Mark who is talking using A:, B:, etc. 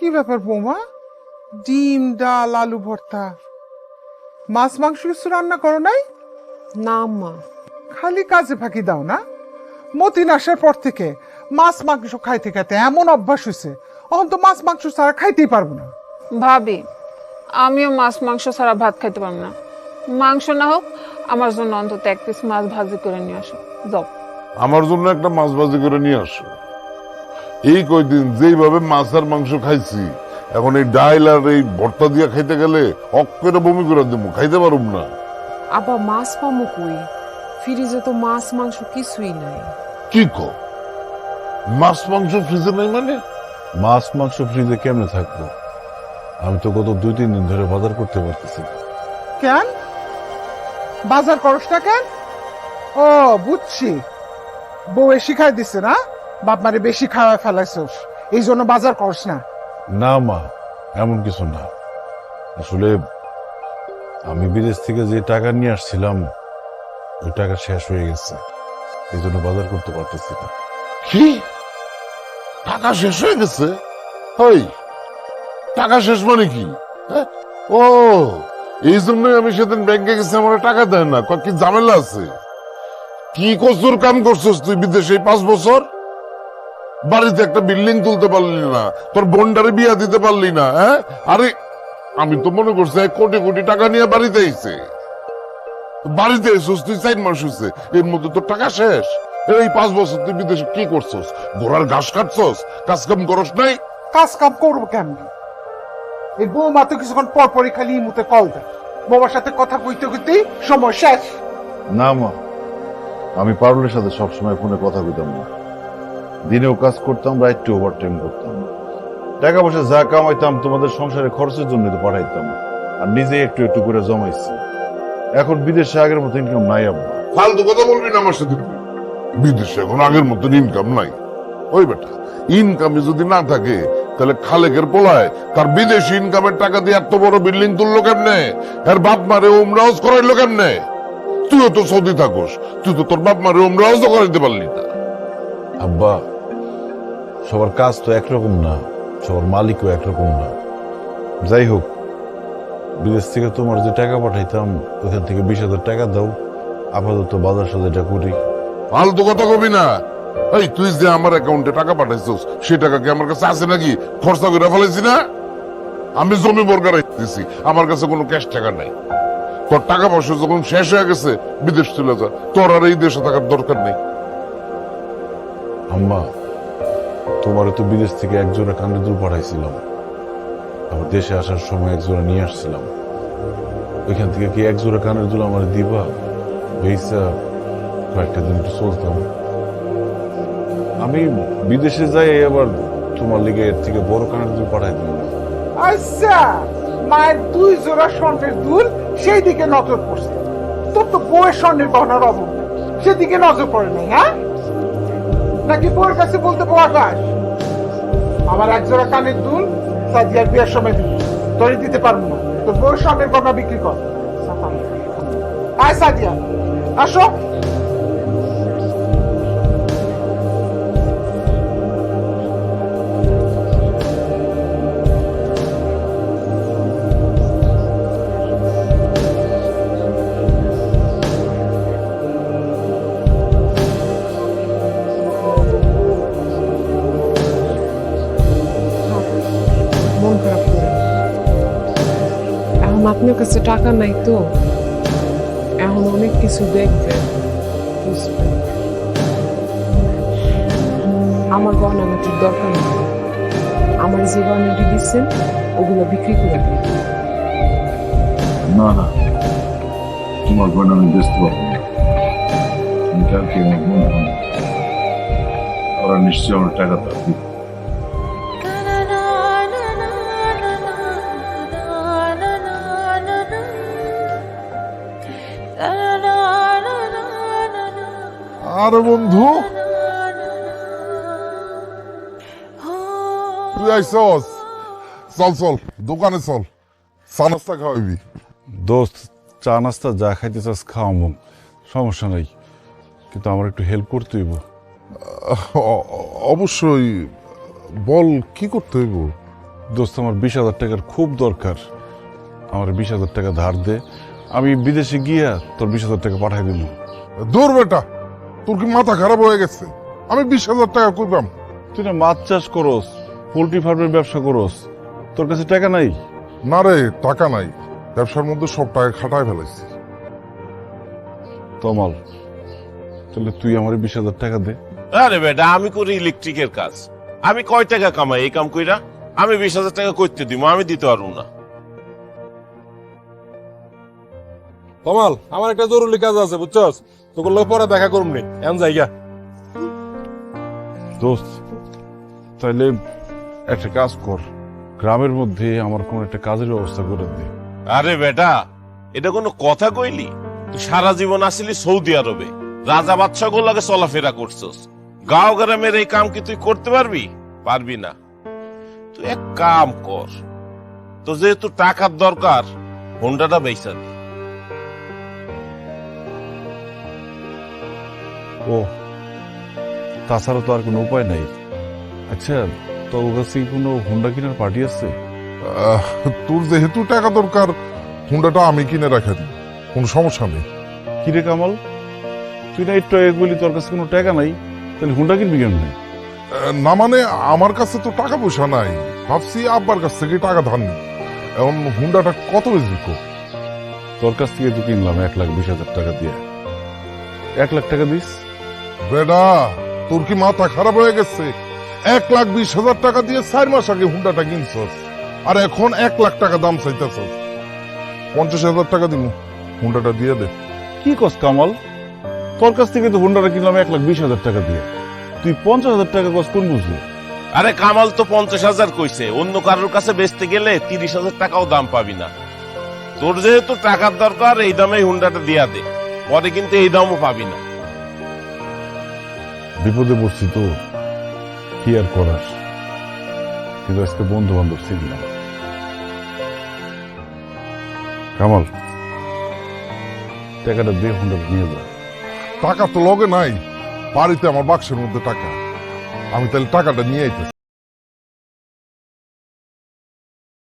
A: কি ব্যাপার বৌমা? ডিম ডাল আলু ভর্তা। মাছ মাংস কিছু রান্না করো নাই?
B: না মা।
A: খালি কাজে ফাঁকি দাও না। মতিন আসার পর থেকে মাছ মাংস খাইতে খাইতে এমন অভ্যাস হয়েছে অহন তো মাছ মাংস ছাড়া খাইতেই পারব না।
B: ভাবি আমিও মাছ মাংস ছাড়া ভাত খাইতে পারব না। মাংস না হোক আমার জন্য অন্তত এক পিস মাছ ভাজি করে নিয়ে আসো। যাও।
C: আমার জন্য একটা মাছ ভাজি করে নিয়ে আসো। এই কয়দিন যেইভাবে মাছের মাংস খাইছি এখন এই ডাইল আর এই ভর্তা দিয়ে খাইতে গেলে অক করে বমি করে দেবো খাইতে পারুম না।
D: আবার মাছ পামো কই? ফ্রিজে তো মাছ মাংস কিছুই নাই।
C: কি কো? মাছ মাংস ফ্রিজে নাই মানে?
E: মাছ মাংস ফ্রিজে কেমনে থাকব? আমি তো গত দুই তিন দিন ধরে বাজার করতে পারতেছি না।
A: কেন? বাজার করস না কেন? ও বুঝছি। বউ শিখাই দিছে না? বাপ মারে বেশি খাওয়া ফেলাইছস। এই জন্য বাজার করস না।
E: না মা এমন কিছু না। আসলে আমি বিদেশ থেকে যে টাকা নিয়ে আসছিলাম ওই টাকা শেষ হয়ে গেছে। এই জন্য বাজার করতে পারতেছি না।
C: কি? টাকা শেষ হয়ে গেছে? ওই টাকা শেষ মানে কি? হ্যাঁ? ও এই জন্যই আমি সেদিন ব্যাংকে গেছি আমার টাকা দেয় না। কি ঝামেলা আছে? কি কচুর কাম করছিস তুই বিদেশে পাঁচ বছর? বাড়িতে একটা বিল্ডিং তুলতে পারলি না তোর বোনটারে বিয়া দিতে পারলি না হ্যাঁ? আরে আমি তো মনে করছি কোটি কোটি টাকা নিয়ে বাড়িতে এসে বাড়িতে এসেছিস তুই চার মাস হয়েছে এর মধ্যে তোর টাকা শেষ। এই পাঁচ বছর তুই বিদেশে কি করছস? ঘোড়ার ঘাস কাটছস কাজ কাম করস নাই?
A: কাজ কাম করব কেমন? এই বৌমা তো কিছুক্ষণ পর পরই খালি মুতে কল দেয়। বৌমার সাথে কথা কইতে কইতে সময় শেষ।
E: না মা আমি পারুলের সাথে সবসময় ফোনে কথা কইতাম না। দিনেও কাজ করতাম রাইটে ওভার টাইম করতাম। টাকা পয়সা যা কামাইতাম তোমাদের সংসারে খরচের জন্য তো পাঠাইতাম। আর নিজে একটু একটু করে জমাইছি। এখন বিদেশে আগের মতো ইনকাম নাই আব্বা।
C: ফালতু কথা বলবি না আমার সাথে? বিদেশে এখন আগের মতন ইনকাম নাই। ওই বেটা ইনকামে যদি না থাকে তাহলে খালেকের পোলায় তার বিদেশি ইনকামের টাকা দিয়ে এত বড় বিল্ডিং তুললো কেমনে? এর বাপ মারে উমরাজ করাইলো কেমনে? তুইও তো সৌদি থাকোস তুই তো তোর বাপ মারে উমরাজ করাইতে পারলি না।
E: আব্বা সবার কাজ তো একরকম না সবার মালিকও একরকম না। যাই হোক বিদেশ থেকে তোমার যে টাকা পাঠাইতাম ওখান থেকে বিশ হাজার টাকা দাও আপাতত বাজার সাজাটা করি।
C: ফালতু কথা কবি না। এই তুই যে আমার অ্যাকাউন্টে টাকা পাঠাইছিস সেই টাকা কি আমার কাছে আছে নাকি? খরচা করে ফেলাইছি না? আমি জমি বর্গা রাখতেছি আমার কাছে কোনো ক্যাশ টাকা নাই। তোর টাকা পয়সা যখন শেষ হয়ে গেছে বিদেশ চলে যা। তোর আর এই দেশে থাকার দরকার নেই।
E: আম্মা তোমারও তো বিদেশ থেকে একজোড়া কানের দুল পাঠাইছিলাম। আবার দেশে আসার সময় একজোড়া নিয়ে আসছিলাম। ওইখান থেকে কি একজোড়া কানের দুল আমার দিবা? বেসা কয়েকটা দিন একটু চলতাম। আমি বিদেশে যাই আবার তোমার লিগে এর থেকে বড় কানের দুল পাঠাই দিলাম।
A: আচ্ছা মায়ের দুই জোড়া স্বর্ণের দুল সেই দিকে নজর পড়ছে। তোর তো বউয়ের স্বর্ণের গহনার অভাব সেদিকে নজর পড়ে নাই হ্যাঁ? নাকি বউয়ের কাছে বলতে পাওয়া আকাশ আমার একজোড়া কানের দুল সাজিয়ার বিয়ের সময় দিবি। তোরে দিতে পারব না। তো বউয়ের স্বামীর গহনা বিক্রি কর। আয় সাজিয়া। আসো।
D: কাছে টাকা নাই তো। এখন অনেক কিছু দেখবেন বুঝবেন আমার গহনাগাটির দরকার নেই আমার যে গহনাটি দিচ্ছেন, ওগুলো বিক্রি করে
E: না না। তোমার গয়না আমি বেচতে পারব না। তুমি কালকে আমার নিশ্চয়ই আমার টাকাটা দিবে।
C: আরে বন্ধু। তুই আইসস? চল চল দোকানে চল। চা নাস্তা খাওয়াবি।
E: দোস্ত চা নাস্তা যা খাইতে চাস খাওয়াবো সমস্যা নাই। কিন্তু আমার একটু হেল্প করতে হইব।
C: অবশ্যই। বল কি করতে হইব?
E: দোস্ত আমার বিশ হাজার টাকার খুব দরকার। আমার বিশ হাজার টাকা ধার দে। আমি বিদেশে গিয়া তোর বিশ হাজার টাকা পাঠাই দিব
F: দূর বেটা। তোর কি মাথা খারাপ হয়ে গেছে? আমি বিশ হাজার টাকা কইবাম
E: তুই না মাছ চাষ করস পোল্ট্রি ফার্মের ব্যবসা করস তোর কাছে টাকা নাই?
F: না রে টাকা নাই। ব্যবসার মধ্যে সব টাকা খাটায় ফেলাইছি।
E: তমাল তাহলে তুই আমার বিশ হাজার টাকা দে।
G: আরে বেটা আমি করি ইলেকট্রিকের কাজ। আমি কয় টাকা কামাই? এই কাম কইরা আমি বিশ হাজার টাকা করতে দিব আমি দিতে পারব না।
H: কমাল আমার একটা জরুরি কাজ আছে বুঝছস? তোকে লোক পরে দেখা করুমনি। এমন জায়গা
E: দোস্ত তাহলে একটা কাজ কর। গ্রামের মধ্যে আমার কোন একটা কাজের ব্যবস্থা করে দে।
G: আরে বেটা এটা কোনো কথা কইলি? তুই সারা জীবন আসিলি সৌদি আরবে। রাজা বাদশাহ লাগে চলাফেরা করছস। গাঁও গ্রামের এই কাম কি তুই করতে পারবি? পারবি না। তুই এক কাম কর তো যেহেতু টাকার দরকার হোন্ডাটা বেচা
E: ও তাছাড়া তো আর কোনো উপায় নাই। আচ্ছা কাছে কি কোনো হুন্ডা কেনার পার্টি আছে?
F: তোর যেহেতু টাকা দরকার হুন্ডাটা আমি কিনে রাখা দিই কোনো সমস্যা নেই।
E: কিরে কামাল? তুই না একটু বলি তোর কাছে কোনো টাকা নাই তাহলে হুন্ডা কিনবি কেমন?
F: না মানে আমার কাছে তো টাকা পয়সা নাই। ভাবছি আব্বার কাছ থেকে টাকা ধার নি এখন হুন্ডাটা কত বেশি
E: তোর কাছ থেকে তো কিনলাম এক লাখ বিশ হাজার টাকা দিয়ে। এক লাখ টাকা দিস?
F: বেডা তোর কি মাথা খারাপ হয়ে গেছে? এক লাখ বিশ হাজার টাকা দিয়ে চার মাস আগে হুন্ডাটা কিনছস আর এখন এক লাখ টাকা দাম চাইতেছস। পঞ্চাশ হাজার টাকা দিব হুন্ডাটা দিয়ে দে।
E: কি কস কামাল? তোর কাছ থেকে তো হুন্ডাটা কিনলাম এক লাখ বিশ হাজার টাকা দিয়ে। তুই পঞ্চাশ হাজার টাকা কস কোন বুঝলি?
G: আরে কামাল তো পঞ্চাশ হাজার কইছে অন্য কারোর কাছে বেচতে গেলে তিরিশ হাজার টাকাও দাম পাবি না। তোর যেহেতু টাকার দরকার এই দামে হুন্ডাটা দিয়া দে পরে কিন্তু এই দামও পাবি না।
E: বিপদে পড়ছি তো কি আর করার কিন্তু আজকে বন্ধু বান্ধব চিনলাম কামাল টাকাটা দিয়ে হুন্ডাটা নিয়ে যা
F: টাকা তো লগে নাই বাড়িতে আমার বাক্সের মধ্যে টাকা আমি